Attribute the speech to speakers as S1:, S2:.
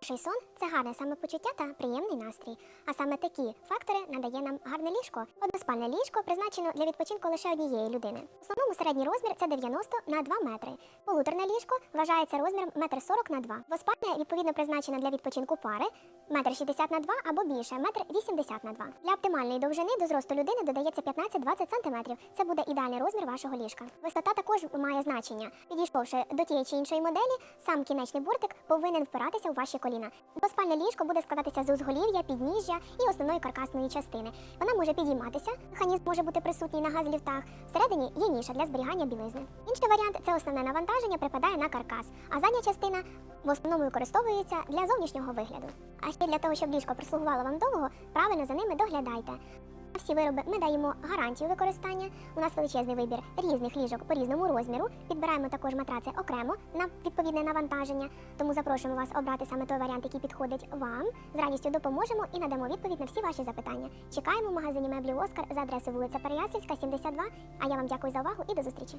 S1: Хороший сон це гарне самопочуття та приємний настрій. А саме такі фактори надає нам гарне ліжко. Односпальне ліжко призначено для відпочинку лише однієї людини. В основному середній розмір це 90 на 2 метри. Полуторне ліжко вважається розміром 1,40 на 2. Двоспальне відповідно призначено для відпочинку пари 1,60 на 2 або більше 1,80 на 2. Для оптимальної довжини до зросту людини додається 15-20 см. Це буде ідеальний розмір вашого ліжка. Висота також має значення. Підійшовши до тієї чи іншої моделі, сам кінечний бортик повинен впиратися у ваші коліна. Двоспальне ліжко буде складатися з узголів'я, підніжжя і основної каркасної частини. Вона може підійматися, механізм може бути присутній на газліфтах. Всередині є ніша для зберігання білизни. Інший варіант це основне навантаження припадає на каркас, а задня частина в основному використовується для зовнішнього вигляду. А ще для того, щоб ліжко прислугувало вам довго, правильно за ними доглядайте. Всі вироби ми даємо гарантію використання. У нас величезний вибір різних ліжок по різному розміру. Підбираємо також матраци окремо на відповідне навантаження. Тому запрошуємо вас обрати саме той варіант, який підходить вам. З радістю допоможемо і надамо відповідь на всі ваші запитання. Чекаємо в магазині меблі Оскар за адресою вулиця Переяслівська, 72. А я вам дякую за увагу і до зустрічі.